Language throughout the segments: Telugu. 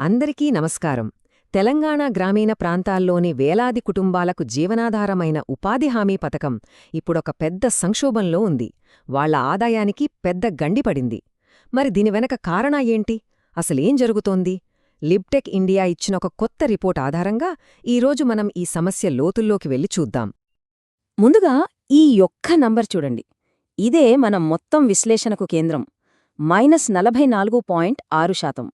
అందరికీ నమస్కారం. తెలంగాణ గ్రామీణ ప్రాంతాల్లోని వేలాది కుటుంబాలకు జీవనాధారమైన ఉపాధి హామీ పథకం ఇప్పుడొక పెద్ద సంక్షోభంలో ఉంది. వాళ్ళ ఆదాయానికి పెద్ద గండిపడింది మరి దీని వెనక కారణా ఏంటి? అసలేం జరుగుతోంది? లిబ్టెక్ ఇండియా ఇచ్చిన ఒక కొత్త రిపోర్ట్ ఆధారంగా ఈరోజు మనం ఈ సమస్య లోతుల్లోకి వెళ్ళి చూద్దాం. ముందుగా ఈ యొక్క నంబర్ చూడండి. ఇదే మన మొత్తం విశ్లేషణకు కేంద్రం. మైనస్ నలభై నాలుగు పాయింట్ ఆరు శాతం.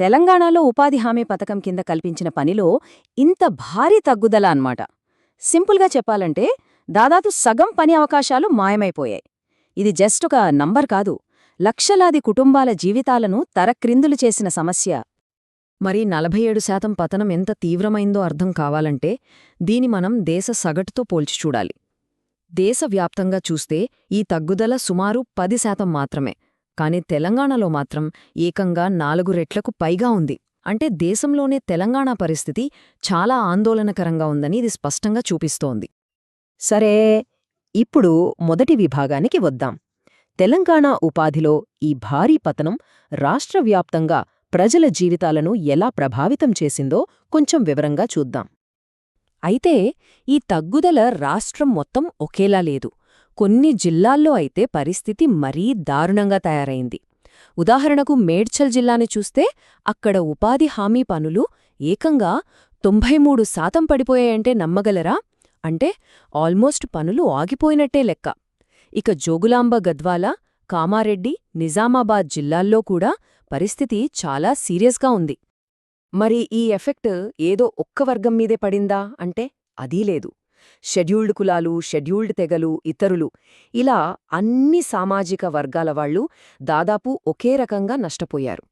తెలంగాణలో ఉపాధి హామీ పథకం కింద కల్పించిన పనిలో ఇంత భారీ తగ్గుదల అన్నమాట. సింపుల్గా చెప్పాలంటే దాదాపు సగం పని అవకాశాలు మాయమైపోయాయి. ఇది జస్ట్ ఒక నంబర్ కాదు. లక్షలాది కుటుంబాల జీవితాలను తరక్రిందులు చేసిన సమస్య. మరి నలభై ఏడు శాతం పతనం ఎంత తీవ్రమైందో అర్థం కావాలంటే దీని మనం దేశ సగటుతో పోల్చి చూడాలి. దేశవ్యాప్తంగా చూస్తే ఈ తగ్గుదల సుమారు పది శాతం మాత్రమే. కాని తెలంగాణలో మాత్రం ఏకంగా నాలుగు రెట్లకు పైగా ఉంది. అంటే దేశంలోనే తెలంగాణ పరిస్థితి చాలా ఆందోళనకరంగా ఉందని ఇది స్పష్టంగా చూపిస్తోంది. సరే ఇప్పుడు మొదటి విభాగానికి వద్దాం. తెలంగాణ ఉపాధిలో ఈ భారీ పతనం రాష్ట్రవ్యాప్తంగా ప్రజల జీవితాలను ఎలా ప్రభావితం చేసిందో కొంచెం వివరంగా చూద్దాం. అయితే ఈ తగ్గుదల రాష్ట్రం మొత్తం ఒకేలా లేదు. కొన్ని జిల్లాల్లో అయితే పరిస్థితి మరీ దారుణంగా తయారైంది. ఉదాహరణకు మేడ్చల్ జిల్లాని చూస్తే అక్కడ ఉపాధి హామీ పనులు ఏకంగా తొంభై మూడు శాతం పడిపోయాయంటే నమ్మగలరా? అంటే ఆల్మోస్ట్ పనులు ఆగిపోయినట్టే లెక్క. ఇక జోగులాంబ గద్వాల కామారెడ్డి నిజామాబాద్ జిల్లాల్లో కూడా పరిస్థితి చాలా సీరియస్గా ఉంది. మరి ఈ ఎఫెక్ట్ ఏదో ఒక్క వర్గం మీదే పడిందా? అంటే అదీ లేదు. షెడ్యూల్డ్ కులాలు షెడ్యూల్డ్ తెగలు ఇతరులు. ఇలా అన్ని సామాజిక వర్గాల వాళ్ళు దాదాపు ఒకే రకంగా నష్టపోయారు.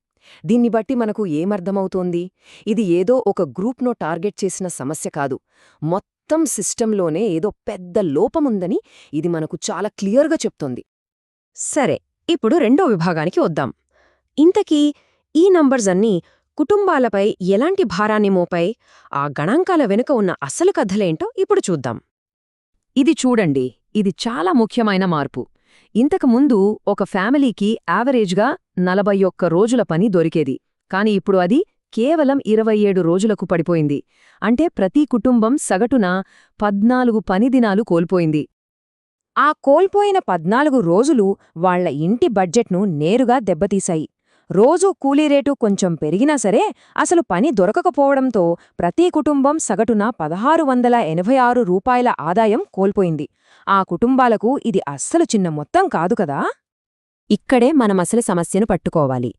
దీన్ని బట్టి మనకు ఏమర్థమవుతోంది? ఇది ఏదో ఒక గ్రూప్ను టార్గెట్ చేసిన సమస్య కాదు. మొత్తం సిస్టంలోనే ఏదో పెద్ద లోపముందని ఇది మనకు చాలా క్లియర్గా చెప్తోంది. సరే ఇప్పుడు రెండో విభాగానికి వద్దాం. ఇంతకీ ఈ నంబర్స్ అన్నీ కుటుంబాలపై ఎలాంటి భారాన్ని మోపై ఆ గణాంకాల వెనుక ఉన్న అసలు కథలేంటో ఇప్పుడు చూద్దాం. ఇది చూడండి ఇది చాలా ముఖ్యమైన మార్పు. ఇంతకుముందు ఒక ఫ్యామిలీకి యావరేజ్గా నలభై ఒక్క రోజుల పని దొరికేది. కాని ఇప్పుడు అది కేవలం ఇరవై ఏడు రోజులకు పడిపోయింది. అంటే ప్రతి కుటుంబం సగటున పద్నాలుగు పనిదినాలు కోల్పోయింది. ఆ కోల్పోయిన పద్నాలుగు రోజులు వాళ్ళ ఇంటి బడ్జెట్ను నేరుగా దెబ్బతీశాయి. రోజూ కూలీ రేటు కొంచెం పెరిగినా సరే అసలు పని దొరకకపోవడంతో ప్రతి కుటుంబం సగటున పదహారు వందల ఎనభై ఆరు రూపాయల ఆదాయం కోల్పోయింది. ఆ కుటుంబాలకు ఇది అస్సలు చిన్న మొత్తం కాదు కదా? ఇక్కడే మనమసలు సమస్యను పట్టుకోవాలి.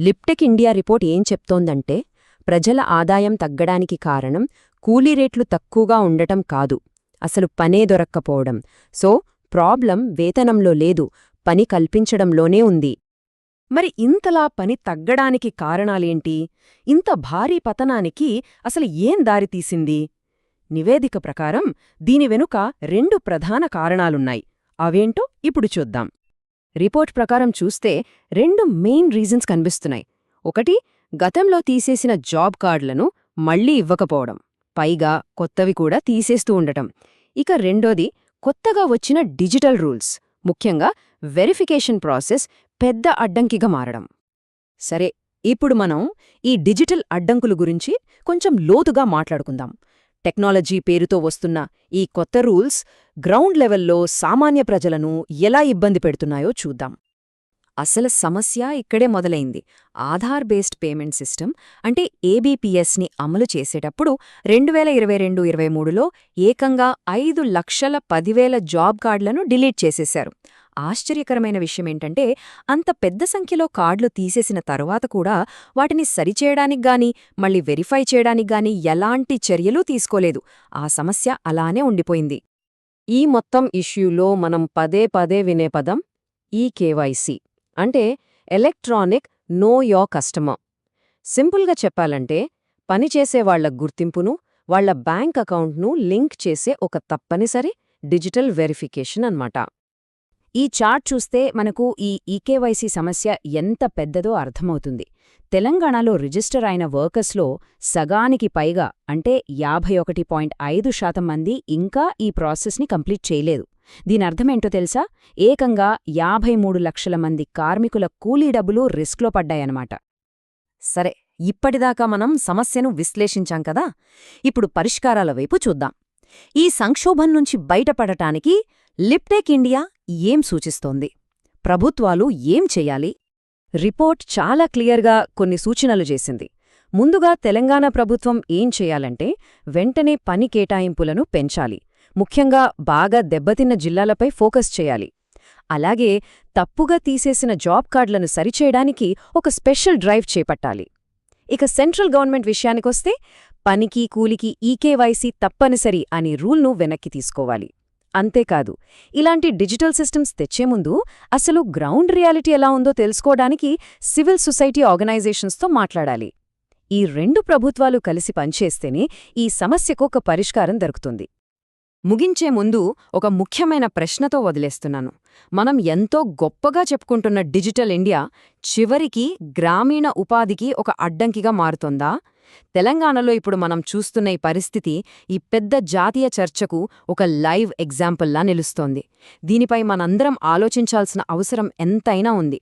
లిప్టెక్ ఇండియా రిపోర్ట్ ఏం చెప్తోందంటే ప్రజల ఆదాయం తగ్గడానికి కారణం కూలీ రేట్లు తక్కువగా ఉండటం కాదు. అసలు పనే దొరక్కపోవడం. సో ప్రాబ్లం వేతనంలో లేదు. పని కల్పించడంలోనే ఉంది. మరి ఇంతలా పని తగ్గడానికి కారణాలేంటి? ఇంత భారీ పతనానికి అసలు ఏం దారితీసింది నివేదిక ప్రకారం దీని వెనుక రెండు ప్రధాన కారణాలున్నాయి. అవేంటో ఇప్పుడు చూద్దాం. రిపోర్ట్ ప్రకారం చూస్తే రెండు మెయిన్ రీజన్స్ కనిపిస్తున్నాయి. ఒకటి గతంలో తీసేసిన జాబ్ కార్డులను మళ్ళీ ఇవ్వకపోవడం. పైగా కొత్తవి కూడా తీసేస్తూ ఉండటం. ఇక రెండోది కొత్తగా వచ్చిన డిజిటల్ రూల్స్ ముఖ్యంగా వెరిఫికేషన్ ప్రాసెస్ పెద్ద అడ్డంకిగా మారడం. సరే ఇప్పుడు మనం ఈ డిజిటల్ అడ్డంకుల గురించి కొంచెం లోతుగా మాట్లాడుకుందాం. టెక్నాలజీ పేరుతో వస్తున్న ఈ కొత్త రూల్స్ గ్రౌండ్ లెవెల్లో సామాన్య ప్రజలను ఎలా ఇబ్బంది పెడుతున్నాయో చూద్దాం. అసలు సమస్య ఇక్కడే మొదలైంది. ఆధార్ బేస్డ్ పేమెంట్ సిస్టమ్ అంటే ఏబీపీఎస్ని అమలు చేసేటప్పుడు రెండు వేల ఇరవై రెండు ఇరవై మూడులో ఏకంగా ఐదు లక్షల పదివేల జాబ్ కార్డులను డిలీట్ చేసేశారు. ఆశ్చర్యకరమైన విషయమేంటంటే అంత పెద్ద సంఖ్యలో కార్డులు తీసేసిన తరువాత కూడా వాటిని సరిచేయడానికి గాని మళ్ళీ వెరిఫై చేయడానికి గాని ఎలాంటి చర్యలూ తీసుకోలేదు. ఆ సమస్య అలానే ఉండిపోయింది. ఈ మొత్తం ఇష్యూలో మనం పదే పదే వినే పదం ఈ కేవైసీ. అంటే ఎలక్ట్రానిక్ నో యో కస్టమర్. సింపుల్గా చెప్పాలంటే పనిచేసేవాళ్ళ గుర్తింపును వాళ్ళ బ్యాంక్ అకౌంట్ను లింక్ చేసే ఒక తప్పనిసరి డిజిటల్ వెరిఫికేషన్ అన్నమాట. ఈ చార్ట్ చూస్తే మనకు ఈ ఈకేవైసీ సమస్య ఎంత పెద్దదో అర్థమవుతుంది. తెలంగాణలో రిజిస్టర్ అయిన వర్కర్స్లో సగానికి పైగా అంటే యాభై ఒకటి పాయింట్ ఐదు శాతం మంది ఇంకా ఈ ప్రాసెస్ని కంప్లీట్ చేయలేదు. దీనర్థమేంటో తెలుసా? ఏకంగా యాభై మూడు లక్షల మంది కార్మికుల కూలీ డబ్బులు రిస్క్లో పడ్డాయన్నమాట. సరే ఇప్పటిదాకా మనం సమస్యను విశ్లేషించాం కదా? ఇప్పుడు పరిష్కారాల వైపు చూద్దాం. ఈ సంక్షోభం నుంచి బయటపడటానికి లిప్టెక్ ఇండియా ఏం సూచిస్తోంది? ప్రభుత్వాలు ఏం చెయ్యాలి రిపోర్ట్ చాలా క్లియర్గా కొన్ని సూచనలు చేసింది. ముందుగా తెలంగాణ ప్రభుత్వం ఏం చేయాలంటే వెంటనే పని కేటాయింపులను పెంచాలి. ముఖ్యంగా బాగా దెబ్బతిన్న జిల్లాలపై ఫోకస్ చేయాలి. అలాగే తప్పుగా తీసేసిన జాబ్ కార్డులను సరిచేయడానికి ఒక స్పెషల్ డ్రైవ్ చేపట్టాలి. ఇక సెంట్రల్ గవర్నమెంట్ విషయానికొస్తే పనికి కూలికి ఈకేవైసీ తప్పనిసరి అనే రూల్ను వెనక్కి తీసుకోవాలి. అంతేకాదు ఇలాంటి డిజిటల్ సిస్టమ్స్ తెచ్చే ముందు అసలు గ్రౌండ్ రియాలిటీ ఎలా ఉందో తెలుసుకోవడానికి సివిల్ సొసైటీ ఆర్గనైజేషన్స్తో మాట్లాడాలి. ఈ రెండు ప్రభుత్వాలు కలిసి పనిచేస్తేనే ఈ సమస్యకు ఒక పరిష్కారం దొరుకుతుంది. ముగించే ముందు ఒక ముఖ్యమైన ప్రశ్నతో వదిలేస్తున్నాను. మనం ఎంతో గొప్పగా చెప్పుకుంటున్న డిజిటల్ ఇండియా చివరికి గ్రామీణ ఉపాధికి ఒక అడ్డంకిగా మారుతోందా? తెలంగాణలో ఇప్పుడు మనం చూస్తున్న ఈ పరిస్థితి ఈ పెద్ద జాతీయ చర్చకు ఒక లైవ్ ఎగ్జాంపుల్లా నిలుస్తోంది. దీనిపై మనందరం ఆలోచించాల్సిన అవసరం ఎంతైనా ఉంది.